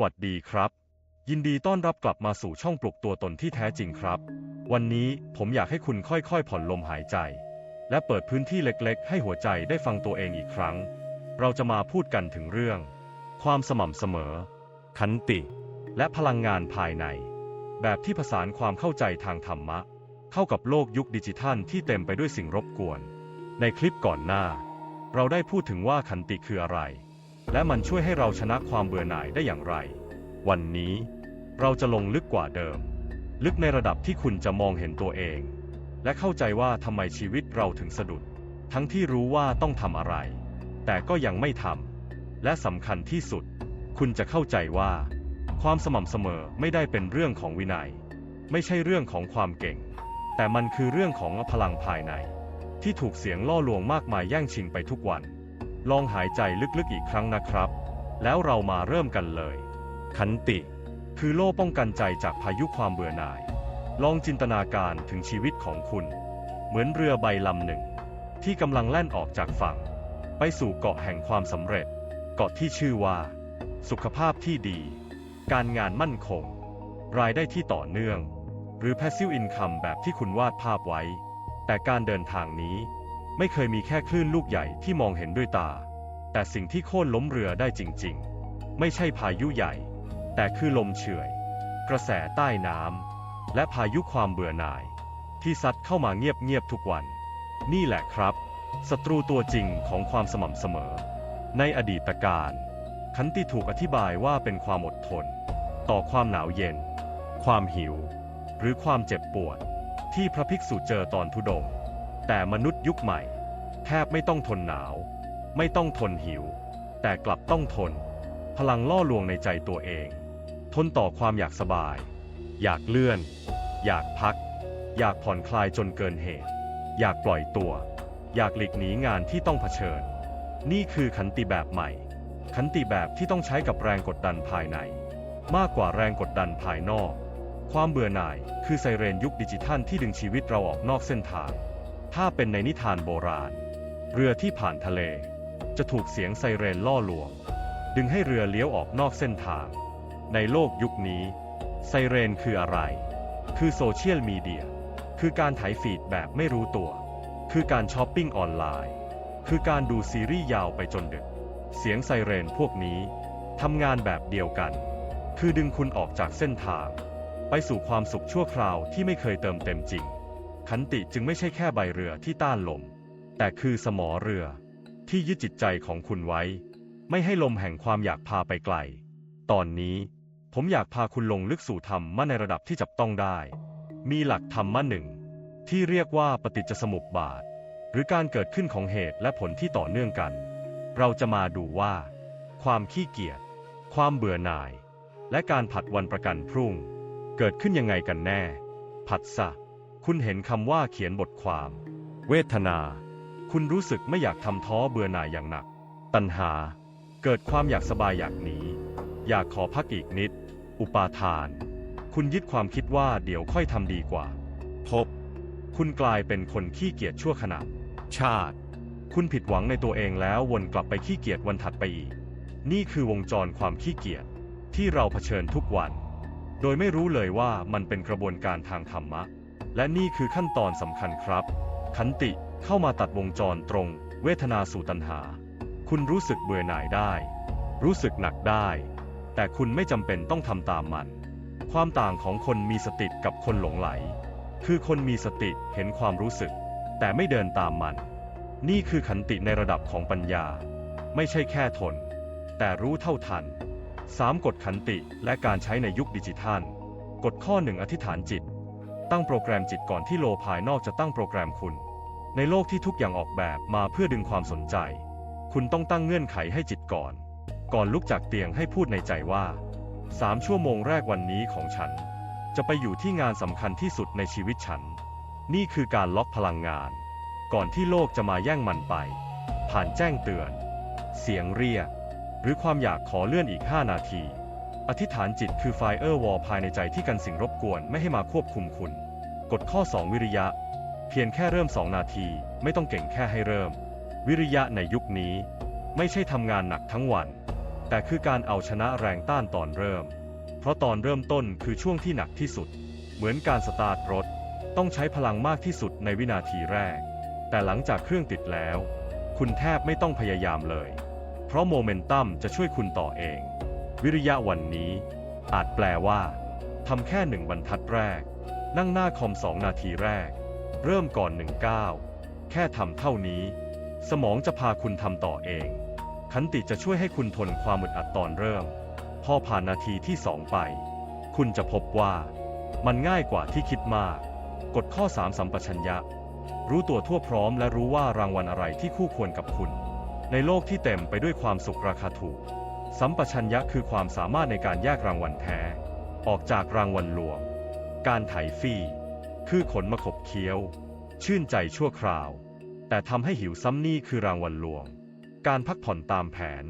วัสดีครับ ยินดีต้อนรับกลับมาสู่ช่องปลุกตัวตนที่แท้จริงครับ วันนี้ผมอยากให้คุณค่อยๆ ผ่อนลมหายใจ และเปิดพื้นที่เล็กๆ ให้หัวใจได้ฟังตัวเองอีกครั้ง เราจะมาพูดกันถึงเรื่อง ความสม่ำเสมอ ขันติ และพลังงานภายใน แบบที่ผสานความเข้าใจทางธรรมะ เข้ากับโลกยุคดิจิทัลที่เต็มไปด้วยสิ่งรบกวน ในคลิปก่อนหน้า เราได้พูดถึงว่าขันติคืออะไร และมันช่วยให้เราชนะความเบื่อหน่ายได้อย่างไร วันนี้เราจะลงลึกกว่าเดิม ลึกในระดับที่คุณจะมองเห็นตัวเอง และเข้าใจว่าทำไมชีวิตเราถึงสะดุด ทั้งที่รู้ว่าต้องทำอะไร แต่ก็ยังไม่ทำและสำคัญที่สุด คุณจะเข้าใจว่า ความสม่ำเสมอไม่ได้เป็นเรื่องของวินัย ไม่ใช่เรื่องของความเก่ง แต่มันคือเรื่องของพลังภายใน ที่ถูกเสียงล่อลวงมากมายแย่งชิงไปทุกวัน ลองหายใจลึกๆอีกครั้งนะครับ แล้วเรามาเริ่มกันเลย ขันติ คือโล่ป้องกันใจจากพายุความเบื่อหน่าย ลองจินตนาการถึงชีวิตของคุณ เหมือนเรือใบลำหนึ่ง ที่กำลังแล่นออกจากฝั่ง ไปสู่เกาะแห่งความสำเร็จ เกาะที่ชื่อว่า สุขภาพที่ดี การงานมั่นคง รายได้ที่ต่อเนื่อง หรือ passive income แบบที่คุณวาดภาพไว้ แต่การเดินทางนี้ ไม่เคยมีแค่คลื่นลูกใหญ่ที่มองเห็นด้วยตา แต่สิ่งที่โค่นล้มเรือได้จริงๆ ไม่ใช่พายุใหญ่ แต่คือลมเฉื่อย กระแสใต้น้ำและพายุความเบื่อหน่าย ที่ซัดเข้ามาเงียบๆทุกวัน นี่แหละครับศัตรูตัวจริงของความสม่ำเสมอ ในอดีตการขันติถูกอธิบายว่าเป็นความอดทน ต่อความหนาวเย็น ความหิว หรือความเจ็บปวด ที่พระภิกษุเจอตอนทุดง แต่มนุษย์ยุคใหม่ แทบไม่ต้องทนหนาว ไม่ต้องทนหิว แต่กลับต้องทน พลังล่อลวงในใจตัวเอง ทนต่อความอยากสบาย อยากเลื่อน อยากพัก อยากผ่อนคลายจนเกินเหตุ อยากปล่อยตัว อยากหลีกหนีงานที่ต้องเผชิญ นี่คือขันติแบบใหม่ ขันติแบบที่ต้องใช้กับแรงกดดันภายใน มากกว่าแรงกดดันภายนอก ความเบื่อหน่ายคือไซเรนยุคดิจิทัลที่ดึงชีวิตเราออกนอกเส้นทาง ถ้าเป็นในนิทานโบราณ เรือที่ผ่านทะเล จะถูกเสียงไซเรนล่อลวง ดึงให้เรือเลี้ยวออกนอกเส้นทาง ในโลกยุคนี้ ไซเรนคืออะไร คือโซเชียลมีเดีย คือการถ่ายฟีดแบบไม่รู้ตัว คือการช้อปปิ้งออนไลน์ คือการดูซีรีส์ยาวไปจนดึก เสียงไซเรนพวกนี้ทำงานแบบเดียวกัน คือดึงคุณออกจากเส้นทาง ไปสู่ความสุขชั่วคราวที่ไม่เคยเติมเต็มจริง ขันติจึงไม่ใช่แค่ใบเรือที่ต้านลม แต่คือสมอเรือ ที่ยึดจิตใจของคุณไว้ ไม่ให้ลมแห่งความอยากพาไปไกล ตอนนี้ผมอยากพาคุณลงลึกสู่ธรรมะในระดับที่จับต้องได้ มีหลักธรรมะหนึ่งที่เรียกว่าปฏิจจสมุปบาท หรือการเกิดขึ้นของเหตุและผลที่ต่อเนื่องกัน เราจะมาดูว่า ความขี้เกียจ ความเบื่อหน่าย และการผัดวันประกันพรุ่ง เกิดขึ้นยังไงกันแน่ ผัดสะ คุณเห็นคำว่าเขียนบทความ เวทนา คุณรู้สึกไม่อยากทำท้อเบื่อหน่ายอย่างหนัก ตัณหา เกิดความอยากสบายอยากหนี อยากขอพักอีกนิด อุปาทาน คุณยึดความคิดว่าเดี๋ยวค่อยทำดีกว่า พบ คุณกลายเป็นคนขี้เกียจชั่วขณะ ชาติ คุณผิดหวังในตัวเองแล้ววนกลับไปขี้เกียจวันถัดไปอีก นี่คือวงจรความขี้เกียจที่เราเผชิญทุกวัน โดยไม่รู้เลยว่ามันเป็นกระบวนการทางธรรมะ และนี่คือขั้นตอนสำคัญครับ ขันติเข้ามาตัดวงจรตรง เวทนาสู่ตัณหา คุณรู้สึกเบื่อหน่ายได้ รู้สึกหนักได้ แต่คุณไม่จำเป็นต้องทำตามมัน ความต่างของคนมีสติกับคนหลงไหล คือคนมีสติเห็นความรู้สึก แต่ไม่เดินตามมัน นี่คือขันติในระดับของปัญญา ไม่ใช่แค่ทน แต่รู้เท่าทัน 3. กฎขันติและการใช้ในยุคดิจิทัล กฎข้อหนึ่งอธิษฐานจิต ตั้งโปรแกรมจิตก่อนที่โลภายนอกจะตั้งโปรแกรมคุณ ในโลกที่ทุกอย่างออกแบบมาเพื่อดึงความสนใจ คุณต้องตั้งเงื่อนไขให้จิตก่อน ก่อนลุกจากเตียงให้พูดในใจว่าสามชั่วโมงแรกวันนี้ของฉัน จะไปอยู่ที่งานสำคัญที่สุดในชีวิตฉัน นี่คือการล็อกพลังงาน ก่อนที่โลกจะมาแย่งมันไป ผ่านแจ้งเตือน เสียงเรียก หรือความอยากขอเลื่อนอีก 5 นาที อธิษฐานจิตคือไฟเออร์วอลภายในใจที่กันสิ่งรบกวนไม่ให้มาควบคุมคุณ กฎข้อ 2 วิริยะ เพียงแค่เริ่ม 2 นาที ไม่ต้องเก่งแค่ให้เริ่ม วิริยะในยุคนี้ ไม่ใช่ทำงานหนักทั้งวันแแต่คือการเอาชนะแรงต้านตอนเริ่ม เพราะตอนเริ่มต้นคือช่วงที่หนักที่สุด เหมือนการสตาร์ทรถ ต้องใช้พลังมากที่สุดในวินาทีแรก แต่หลังจากเครื่องติดแล้ว คุณแทบไม่ต้องพยายามเลย เพราะโมเมนตัมจะช่วยคุณต่อเอง วิริยะวันนี้ อาจแปลว่าทำแค่หนึ่งบรรทัดแรก นั่งหน้าคอมสองนาทีแรก เริ่มก่อนหนึ่งก้าวแค่ทำเท่านี้ สมองจะพาคุณทำต่อเอง ขันติจะช่วยให้คุณทนความอึดอัดตอนเริ่ม พอผ่านนาทีที่สองไป คุณจะพบว่า มันง่ายกว่าที่คิดมาก กฎข้อ 3 สัมปชัญญะ รู้ตัวทั่วพร้อมและรู้ว่ารางวัลอะไรที่คู่ควรกับคุณ ในโลกที่เต็มไปด้วยความสุขราคาถูก สัมปชัญญะคือความสามารถในการแยกรางวัลแท้ ออกจากรางวัลหลวง การไถฟรีคือขนมาขบเคี้ยว ชื่นใจชั่วคราว แต่ทำให้หิวซ้ำนี่คือรางวัลหลวง การพักผ่อนตามแผน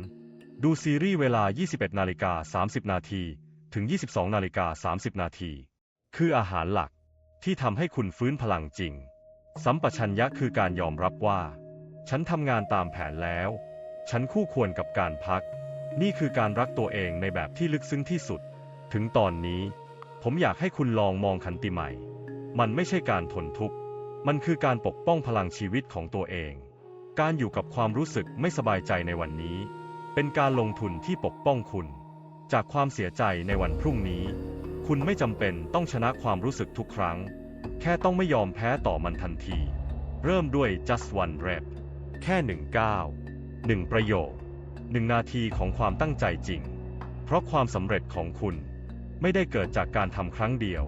ดูซีรีส์เวลา 21นาฬิกา30 นาทีถึง 22นาฬิกา30 นาที คืออาหารหลักที่ทำให้คุณฟื้นพลังจริง สัมปชัญญะคือการยอมรับว่า ฉันทำงานตามแผนแล้ว ฉันคู่ควรกับการพัก นี่คือการรักตัวเองในแบบที่ลึกซึ้งที่สุด ถึงตอนนี้ ผมอยากให้คุณลองมองขันติใหม่ มันไม่ใช่การทนทุกข์ มันคือการปกป้องพลังชีวิตของตัวเอง การอยู่กับความรู้สึกไม่สบายใจในวันนี้ เป็นการลงทุนที่ปกป้องคุณ จากความเสียใจในวันพรุ่งนี้ คุณไม่จำเป็นต้องชนะความรู้สึกทุกครั้ง แค่ต้องไม่ยอมแพ้ต่อมันทันที เริ่มด้วย just one rep แค่หนึ่งก้าวหนึ่งประโยค หนึ่งนาทีของความตั้งใจจริง เพราะความสำเร็จของคุณไม่ได้เกิดจากการทำครั้งเดียว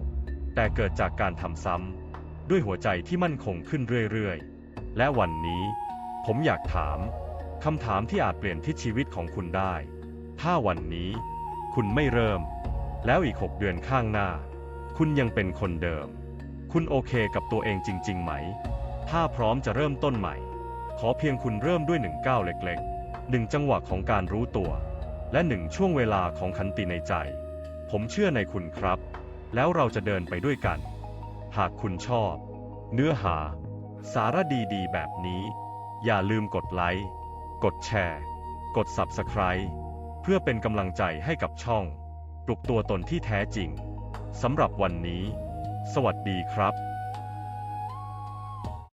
แต่เกิดจากการทำซ้ำด้วยหัวใจที่มั่นคงขึ้นเรื่อยๆ และวันนี้ ผมอยากถามคำถามที่อาจเปลี่ยนทิศชีวิตของคุณได้ ถ้าวันนี้ คุณไม่เริ่ม แล้วอีกหกเดือนข้างหน้า คุณยังเป็นคนเดิม คุณโอเคกับตัวเองจริง ๆ ไหม ถ้าพร้อมจะเริ่มต้นใหม่ ขอเพียงคุณเริ่มด้วยหนึ่งก้าวเล็ก ๆ หนึ่งจังหวะของการรู้ตัว และหนึ่งช่วงเวลาของขันติในใจ ผมเชื่อในคุณครับ แล้วเราจะเดินไปด้วยกัน หากคุณชอบ เนื้อหา สาระดีๆ แบบนี้ อย่าลืมกดไลค์ กดแชร์ กด Subscribe เพื่อเป็นกำลังใจให้กับช่อง ปลุกตัวตนที่แท้จริงสำหรับวันนี้ สวัสดีครับ